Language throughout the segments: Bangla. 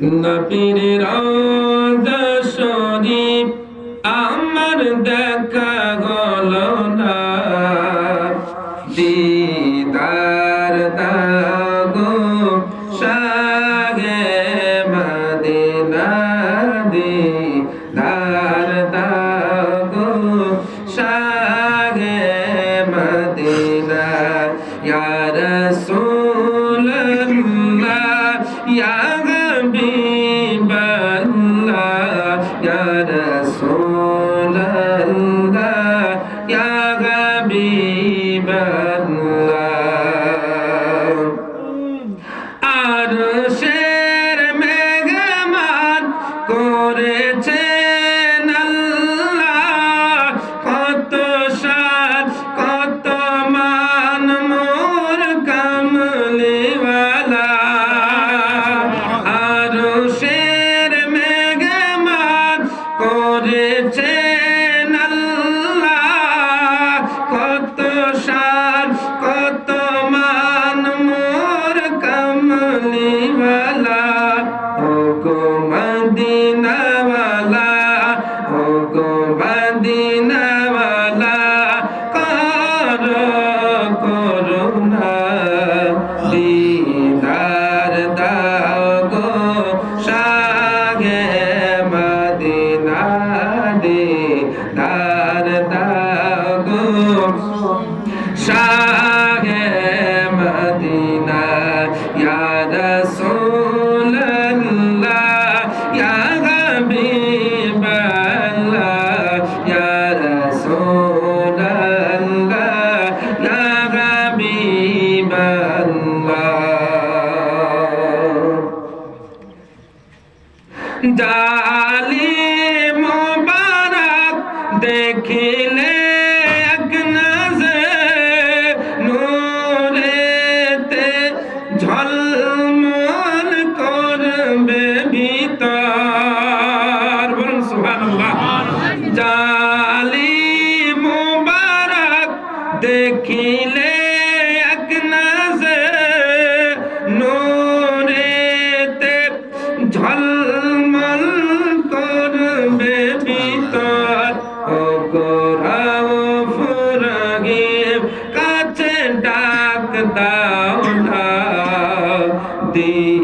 নবীর রওজা শরীফ আমার দেখা হলো না। দিদার দাগো শাহে মদিনা দিদার দাগো শাহে মদিনা। ইয়া রাসূলুল্লাহ হাবিবাল্লাহ ইয়া জালি মোবারক দেখিলে ঝলমল করবে ভিতর। বলুন সুবহানাল্লাহ। জালি মোবারক দেখিলে দাও না দিদার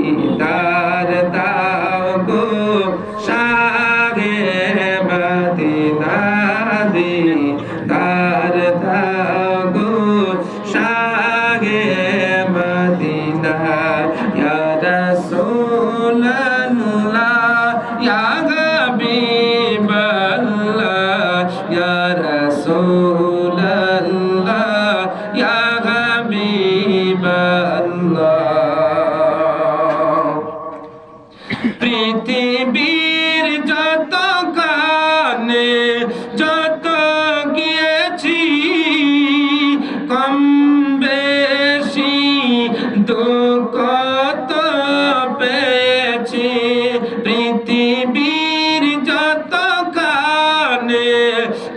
পৃথিবীর যত কানে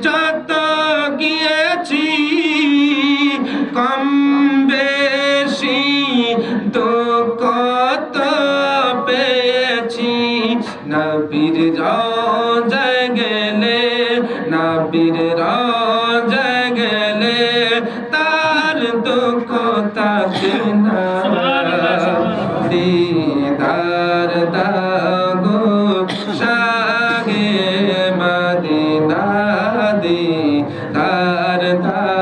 যত গিয়েছি, কম বেশি দুঃখ তো পেয়েছি। নবীর রোজায় গেলে, নবীর রোজায় গেলে তার দুঃখ থাকে না শাহে তার দাগো